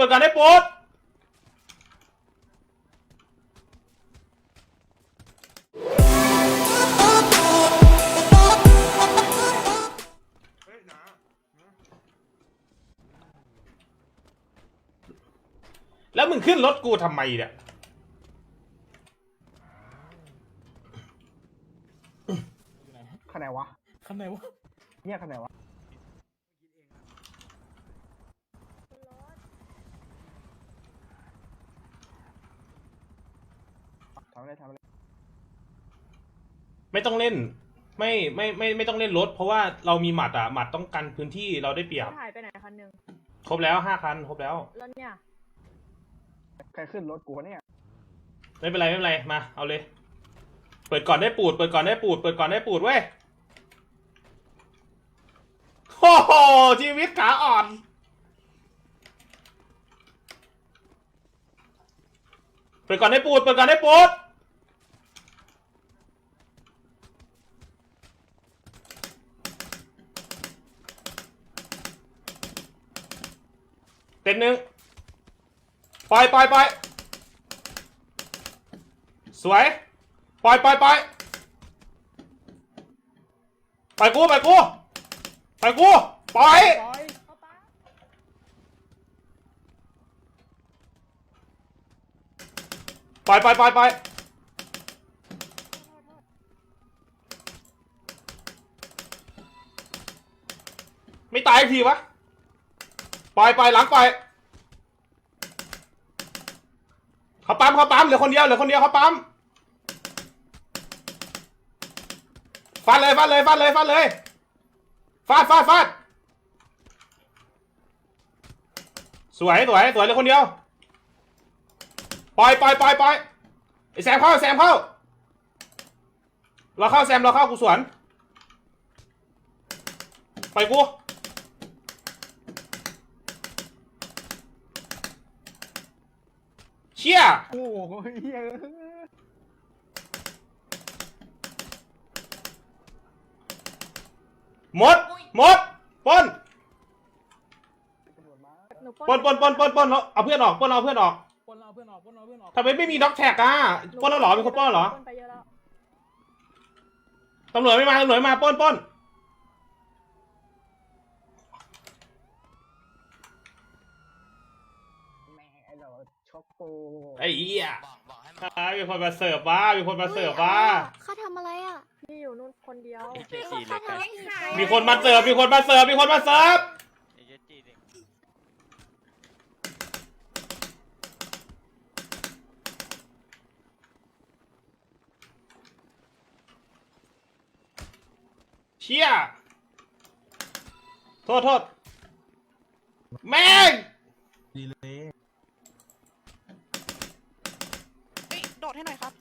ดเปิดก่อนได้ปูดเฮ้ยนะแล้วมึงขึ้นรถกูทำไมเนี่ยคะแนนวะ ข้างในวะ เนี่ยคะแนนวะำอะไรทำอะไรไม่ต้องเล่น ไม่ไม่ไม่ไม่ต้องเล่นรถ เพราะว่าเรามีหมัดอะหมัดต้องกันพื้นที่เราได้เปรียบ หายไปไหนคันหนึ่งครบแล้วห้าคันครบแล้ว แล้วเนี่ยใครขึ้นรถกูวะเนี่ยไม่เป็นไรไม่เป็นไรมาเอาเลย เปิดก่อนได้ปูด เปิดก่อนได้ปูด เปิดก่อนได้ปูดเว้ยโอ้โหชีวิตขาอ่อน เปิดก่อนได้ปูด เปิดก่อนได้ปูด เต็นหนึ่งปล่อยปล่อยปล่อยสวยปล่อยปล่อยปล่อยปล่อยกูปล่อยกูปล่อยกูปล่อยปล่อยปล่อยปล่อยปล่อยไม่ตายทีวะ ปล่อยปล่อยหลังปเขาปั๊มเขาปั๊มเหลือคนเดียวเหลือคนเดียวเขาปั๊มฟาดเลยฟาดเลยฟาดเลยฟาดเลยฟาดฟาดฟาดสวยสวยสวยเหลือคนเดียวปล่อยปล่อยปล่อยปล่อยไอแซมเข้าแซมเข้าเราเข้าแซมเราเข้ากูสวนไปกู เชี่ยโอ้โหเฮียหมดหมดปล้นตำรวจมาหนูปล้นปล้นปล้นปล้นปล้นเอาเพื่อนออกปล้นเอาเพื่อนออกปนเอาเพื่อนออกปนเอาเพื่อนออกทำไมไม่มีด็อกแท็กอะปล้นแล้วเหรอมีคนปล้นแล้วเหรอปล้นไปเยอะแล้วตำรวจไม่มาตำรวจไม่มาปล้นปล้น แม่งไอ้เรา ช็อกโกไอ้เหี้ยอ่ามีคนมาเสิร์ฟว้ามีคนมาเสิร์ฟว้าเขาทำอะไรอะพี่อยู่นู่นคนเดียวเขาทำอะไรอีกมีคนมาเสิร์ฟมีคนมาเสิร์ฟมีคนมาเสิร์ฟเชี่ยโทษโทษแม่ง ดีเลย เฮ้ยโดดให้หน่อยครับ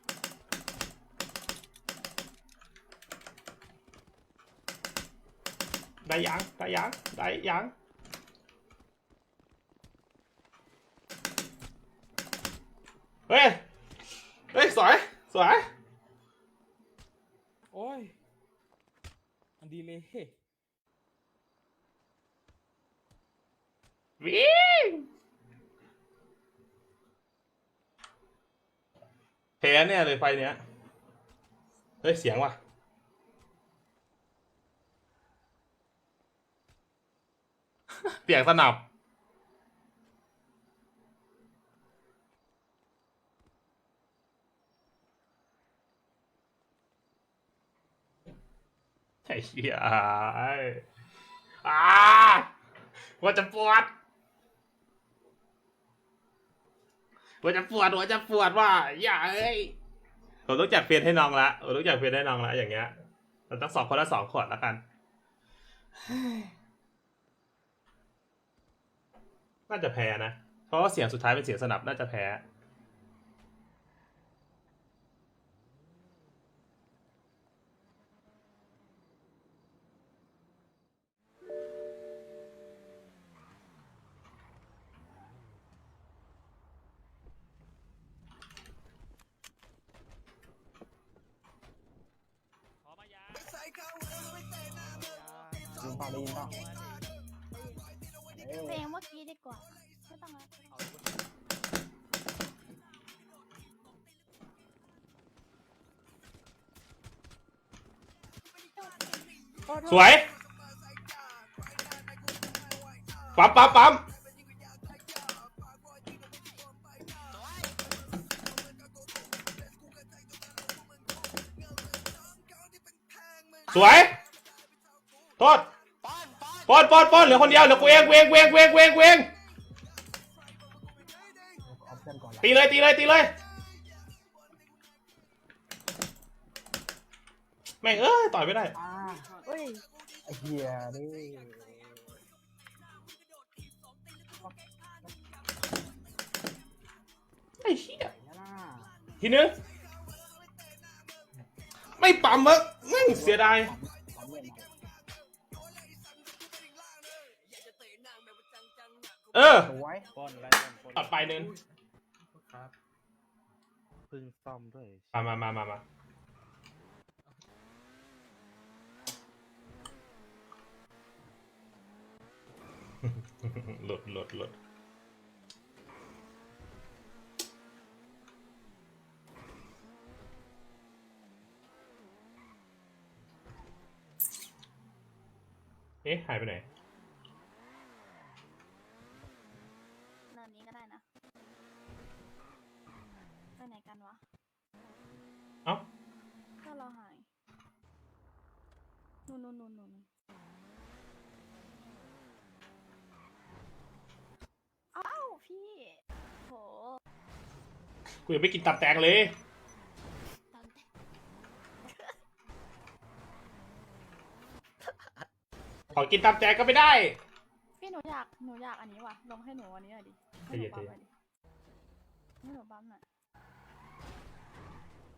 ได้ยังได้ยังได้ยังเฮ้ย เฮ้ย สวย สวย โอ้ย อันดีเลยเฮ้วิ่งแพ้เนี่ยเลยไฟเนี้ย เฮ้ย เสียงว่ะ เสียงสนับ ไอ้เหี้ยอ่าว่าจะปวดว่าจะปวดว่าจะปวดว่าอย่าเอ้ยผมต้องจัดเฟรนให้น้องละผมต้องจัดเฟรนให้น้องละอย่างเงี้ยเราต้องสองคนละสองขวดล้วกัน น่าจะแพ้นะ เพราะว่าเสียงสุดท้ายเป็นเสียงสนับน่าจะแพ้ยิงเปล่าได้ยินเปล่าเอ้ยเพลงเื่อกี้ดีกว่าไม่ต้องแล้วสวย ปั๊มปั๊มปั๊มสวย โทษ ปอนปอนปอนเหลือคนเดียวเหลือกูเองกูเองกูเองกูเองกูเองกูเองเอาเพื่นก่อนละตีเลยตีเลยตีเลยแม่งเอ้ยต่อยไม่ได้อ่าเฮ้ยไอ้เหี้ยนี่ไอ้เหี้ยเนี่ยนะทีนึงไม่ปั๊มมึงแม่งเสียดายสามเล่นมา เออ สวยป้อนอะไรป้อนตัดไปนึงครับเพิ่งซ่อมด้วยมามามามามาหลุดหลุดหลุดเอ๊ะ หายไปไหน เนินนี้ก็ได้นะ ไปไหนกันวะ เอ้า ก็เราหาย นู่นนู่นนู่นนู่น อ้าวพี่โหกูยังไม่กินตับแตกเลยตอนแต่ขอกินตับแตกก็ไม่ได้ พี่หนูอยากหนูอยากอันนี้ว่ะลงให้หนูอันนี้หน่อยดิให้หนูใจบัเย็มนหน่อยดิให้หนูบัมหน่อย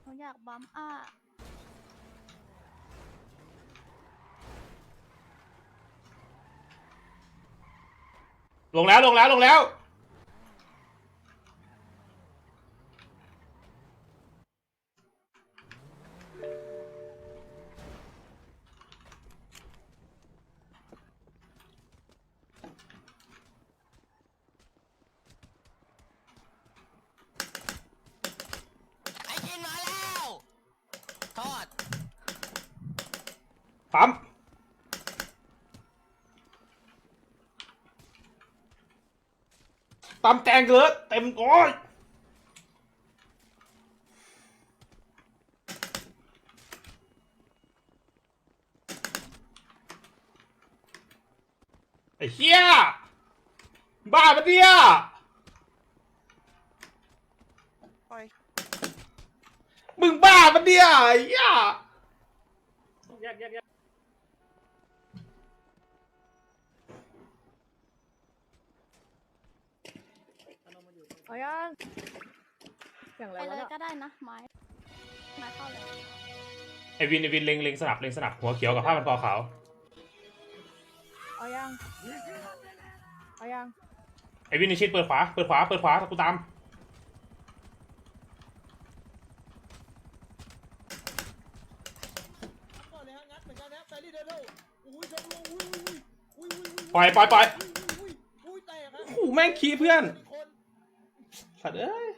หนูอยากบัมอะ ลงแล้วลงแล้วลงแล้วไอ้กินมาแล้ว ทอด ปั๊ม ปั๊มแตงเกิดเต็มโอ้ยไอ้เหี้ยบ้าปะเนี่ยปล่อยมึงบ้าปะเนี่ยไอ้เหี้ยแยกแยกแยก เอายังเสียงอะไรไปวะเลยเนี่ยก็ได้นะไม้ไม้เข้าเลยไอวินไอวินเล็งเล็งสนับเล็งสนับหัวเขียวกับผ้าพันคอขาวเอายังเอายังไอวินในชิดเปิดขวาเปิดขวาเปิดขวากูตามก่อนเลยฮะงัดเหมือนกันนะแฟรี่เดอร์เดลอุ้ยชมลงอุ้ยอุ้ยอุ้ยอุ้ยอุ้ยปล่อยปล่อยปล่อยอุ้ยอุ้ยแตกฮะโอ้โหแม่งขี้เพื่อนคนสัตว์เอ้ย Falei,